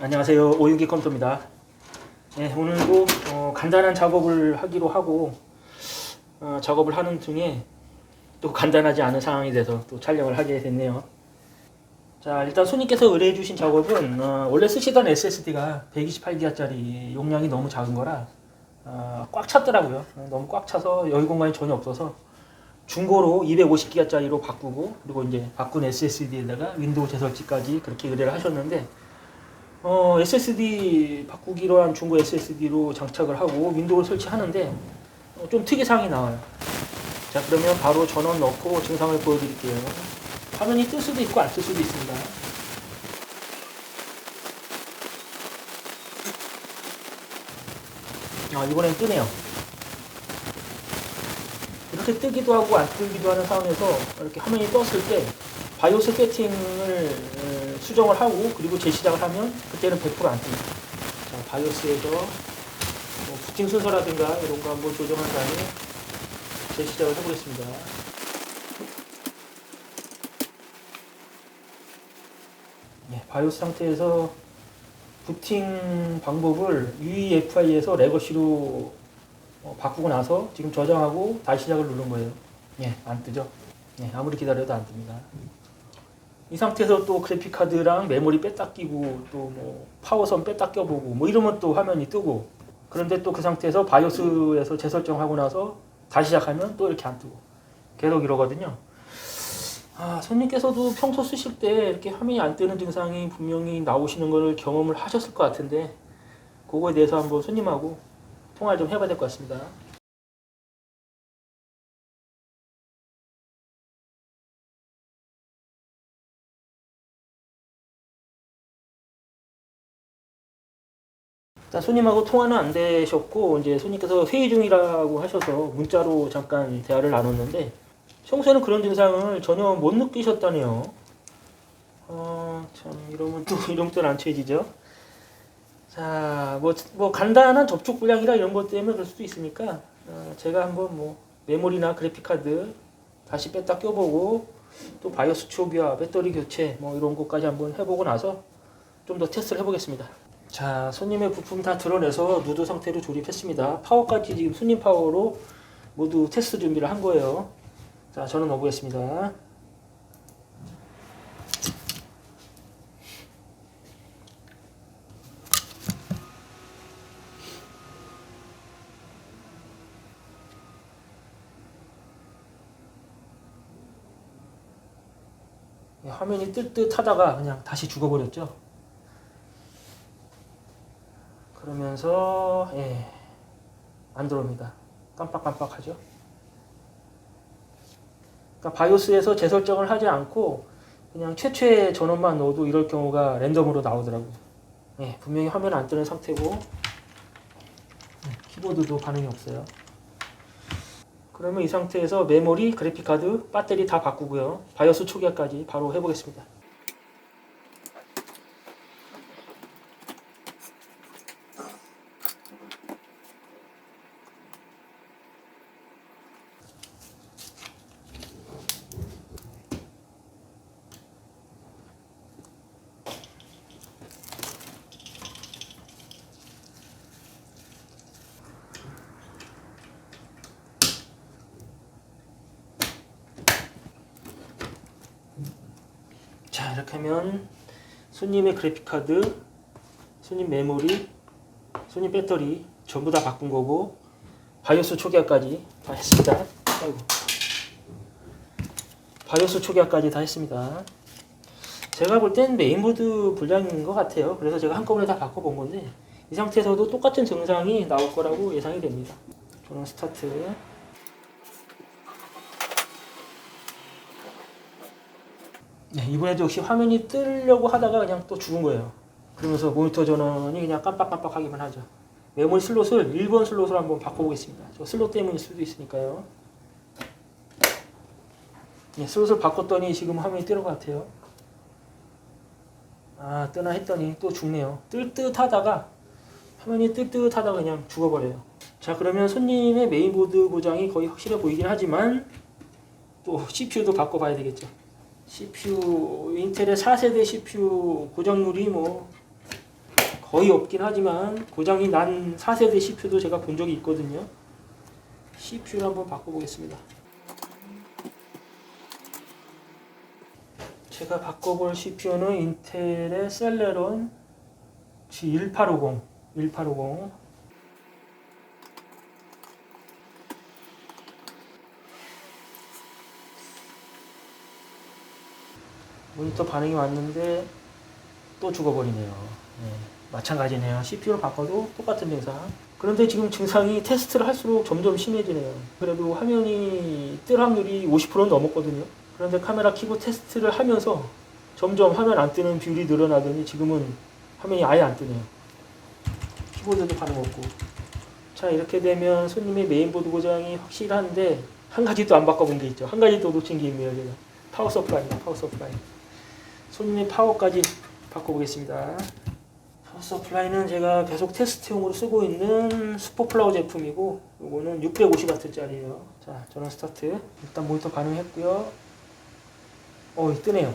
안녕하세요 오윤기 컴퓨터입니다. 네, 오늘도 어, 간단한 작업을 하기로 하고 어, 작업을 하는 중에 또 간단하지 않은 상황이 돼서 또 촬영을 하게 됐네요. 자 일단 손님께서 의뢰해 주신 작업은 어, 원래 쓰시던 SSD가 128기가짜리 용량이 너무 작은 거라 어, 꽉 찼더라고요. 어, 너무 꽉 차서 여유 공간이 전혀 없어서 중고로 250기가짜리로 바꾸고 그리고 이제 바꾼 SSD에다가 윈도우 재설치까지 그렇게 의뢰를 하셨는데 어, SSD 바꾸기로 한 중고 SSD로 장착을 하고 윈도우를 설치하는데 어, 좀 특이사항이 나와요. 자 그러면 바로 전원 넣고 증상을 보여드릴게요. 화면이 뜰 수도 있고 안 뜰 수도 있습니다. 아 이번엔 뜨네요. 이렇게 뜨기도 하고 안 뜨기도 하는 상황에서 이렇게 화면이 떴을 때 바이오스 세팅을 에, 수정을 하고 그리고 재시작을 하면 그때는 100%안 뜹니다. 자, 바이오스에서 뭐 부팅 순서라든가 이런 거 한번 조정한 다음에 재시작을 해보겠습니다. 네, 바이오스 상태에서 부팅 방법을 UEFI에서 레거시로 어, 바꾸고 나서 지금 저장하고 다시 시작을 누른 거예요. 예, 안 뜨죠? 예, 아무리 기다려도 안 뜹니다. 이 상태에서 또 그래픽 카드랑 메모리 뺐다 끼고 또 뭐 파워선 뺐다 껴보고 뭐 이러면 또 화면이 뜨고 그런데 또 그 상태에서 바이오스에서 재설정하고 나서 다시 시작하면 또 이렇게 안 뜨고 계속 이러거든요. 아, 손님께서도 평소 쓰실 때 이렇게 화면이 안 뜨는 증상이 분명히 나오시는 걸 경험을 하셨을 것 같은데 그거에 대해서 한번 손님하고 통화를 좀 해봐야 될 것 같습니다. 일단 손님하고 통화는 안 되셨고 이제 손님께서 회의 중이라고 하셔서 문자로 잠깐 대화를 나눴는데 평소에는 그런 증상을 전혀 못 느끼셨다네요. 어, 참 이러면 또 이런 뜻안 채지죠. 자, 뭐, 뭐 간단한 접촉 불량이라 이런 것 때문에 그럴 수도 있으니까 어, 제가 한번 뭐 메모리나 그래픽 카드 다시 뺐다 껴보고 또 바이오스 초기화, 배터리 교체 뭐 이런 것까지 한번 해보고 나서 좀 더 테스트를 해보겠습니다. 자, 손님의 부품 다 드러내서 누드 상태로 조립했습니다. 파워까지 지금 손님 파워로 모두 테스트 준비를 한 거예요. 자, 저는 넣어보겠습니다. 예, 화면이 뜰듯 하다가 그냥 다시 죽어버렸죠. 그러면서 예, 안 들어옵니다. 깜빡깜빡하죠. 그러니까 바이오스에서 재설정을 하지 않고 그냥 최초의 전원만 넣어도 이럴 경우가 랜덤으로 나오더라고요. 예, 분명히 화면 안 뜨는 상태고 예, 키보드도 반응이 없어요. 그러면 이 상태에서 메모리, 그래픽카드, 배터리 다 바꾸고요. 바이오스 초기화까지 바로 해보겠습니다. 자 이렇게 하면 손님의 그래픽카드, 손님 메모리, 손님 배터리 전부 다 바꾼 거고 바이오스 초기화까지 다 했습니다. 아이고. 바이오스 초기화까지 다 했습니다. 제가 볼 땐 메인보드 불량인 것 같아요. 그래서 제가 한꺼번에 다 바꿔본 건데 이 상태에서도 똑같은 증상이 나올 거라고 예상이 됩니다. 저는 스타트. 네, 이번에도 역시 화면이 뜨려고 하다가 그냥 또 죽은 거예요. 그러면서 모니터 전원이 그냥 깜빡깜빡하기만 하죠. 메모리 슬롯을 1번 슬롯으로 한번 바꿔보겠습니다. 저 슬롯 때문일 수도 있으니까요. 네, 슬롯을 바꿨더니 지금 화면이 뜨는 것 같아요. 아, 뜨나 했더니 또 죽네요. 뜰 듯 하다가 화면이 뜰 듯 하다가 그냥 죽어버려요. 자, 그러면 손님의 메인보드 고장이 거의 확실해 보이긴 하지만 또 CPU도 바꿔봐야 되겠죠. CPU 인텔의 4세대 CPU 고정률이 뭐 거의 없긴 하지만 고장이 난 4세대 CPU도 제가 본 적이 있거든요. CPU를 한번 바꿔보겠습니다. 제가 바꿔볼 CPU는 인텔의 셀레론 G1850 1850 모니터 반응이 왔는데 또 죽어버리네요. 네, 마찬가지네요. CPU를 바꿔도 똑같은 증상. 그런데 지금 증상이 테스트를 할수록 점점 심해지네요. 그래도 화면이 뜰 확률이 50%는 넘었거든요. 그런데 카메라 키고 테스트를 하면서 점점 화면 안 뜨는 비율이 늘어나더니 지금은 화면이 아예 안 뜨네요. 키보드도 반응 없고. 자, 이렇게 되면 손님의 메인보드 고장이 확실한데 한 가지 또 안 바꿔본 게 있죠. 한 가지 또 놓친 게 있네요, 제가. 파워 서플라이입니다, 파워 서플라이. 손님 파워까지 바꿔보겠습니다. 파워 서플라이는 제가 계속 테스트용으로 쓰고 있는 슈퍼플라워 제품이고 이거는 650W짜리예요. 자, 전원 스타트. 일단 모니터 반응했고요. 어, 뜨네요.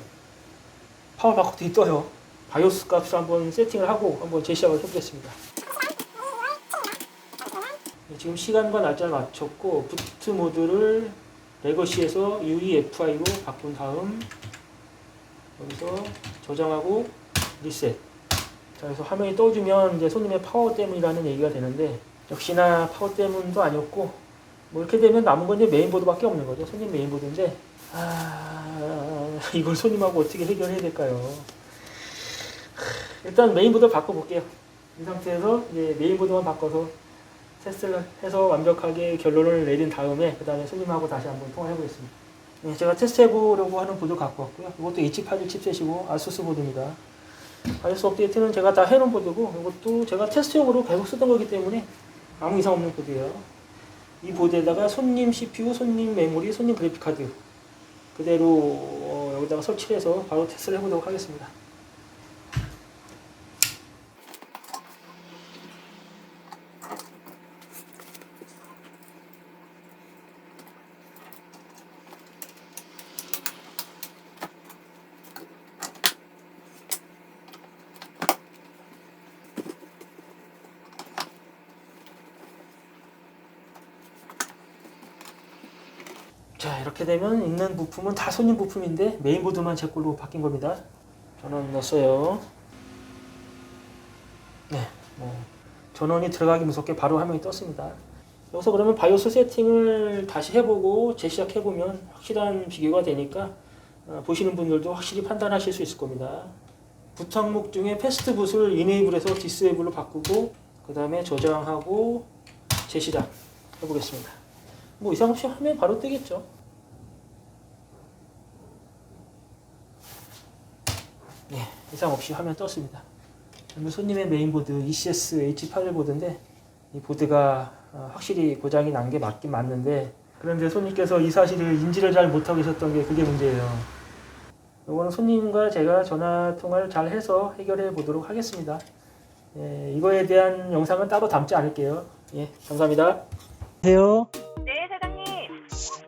파워 바꿨더니 떠요. 바이오스 값을 한번 세팅을 하고 한번 재시작을 해보겠습니다. 네, 지금 시간과 날짜를 맞췄고 부트 모드를 레거시에서 UEFI로 바꾼 다음 여기서 저장하고 리셋. 자, 그래서 화면이 떠주면 이제 손님의 파워 때문이라는 얘기가 되는데 역시나 파워 때문도 아니었고 뭐 이렇게 되면 남은 건 이제 메인보드밖에 없는 거죠. 손님 메인보드인데 아 이걸 손님하고 어떻게 해결해야 될까요? 일단 메인보드 바꿔볼게요. 이 상태에서 이제 메인보드만 바꿔서 테스트를 해서 완벽하게 결론을 내린 다음에 그 다음에 손님하고 다시 한번 통화해 보겠습니다. 네, 제가 테스트 해보려고 하는 보드 갖고 왔고요. 이것도 H81 칩셋이고 아수스 보드입니다. 아수스 업데이트는 제가 다 해놓은 보드고 이것도 제가 테스트용으로 계속 쓰던 거기 때문에 아무 이상 없는 보드예요. 이 보드에다가 손님 CPU, 손님 메모리, 손님 그래픽카드 그대로 어, 여기다가 설치를 해서 바로 테스트를 해보도록 하겠습니다. 자 이렇게 되면 있는 부품은 다 손님 부품인데 메인보드만 제 걸로 바뀐 겁니다. 전원 넣었어요. 네 뭐 전원이 들어가기 무섭게 바로 화면이 떴습니다. 여기서 그러면 바이오스 세팅을 다시 해보고 재시작 해보면 확실한 비교가 되니까 어, 보시는 분들도 확실히 판단하실 수 있을 겁니다. 붓 항목 중에 패스트 붓을 이네이블에서 디스에이블로 바꾸고 그 다음에 저장하고 재시작 해보겠습니다. 뭐 이상 없이 하면 바로 뜨겠죠. 네, 이상 없이 화면 떴습니다. 그러면 손님의 메인보드 ECS H81 보드인데 이 보드가 어, 확실히 고장이 난 게 맞긴 맞는데 그런데 손님께서 이 사실을 인지를 잘 못하고 계셨던 게 그게 문제예요. 이거는 손님과 제가 전화 통화를 잘 해서 해결해 보도록 하겠습니다. 예, 이거에 대한 영상은 따로 담지 않을게요. 예, 감사합니다. 안녕하세요. 네, 사장님.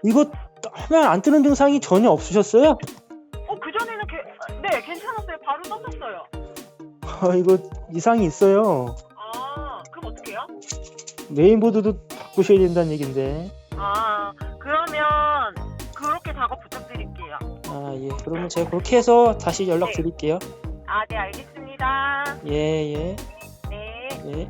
이거 화면 안 뜨는 증상이 전혀 없으셨어요? 아, 이거 이상이 있어요. 아, 그럼 어떡해요? 메인보드도 바꾸셔야 된다는 얘긴데. 아, 그러면 그렇게 작업 부탁드릴게요. 아, 예. 그러면 제가 그렇게 해서 다시 연락 드릴게요. 아, 네, 알겠습니다. 예, 예, 네. 예.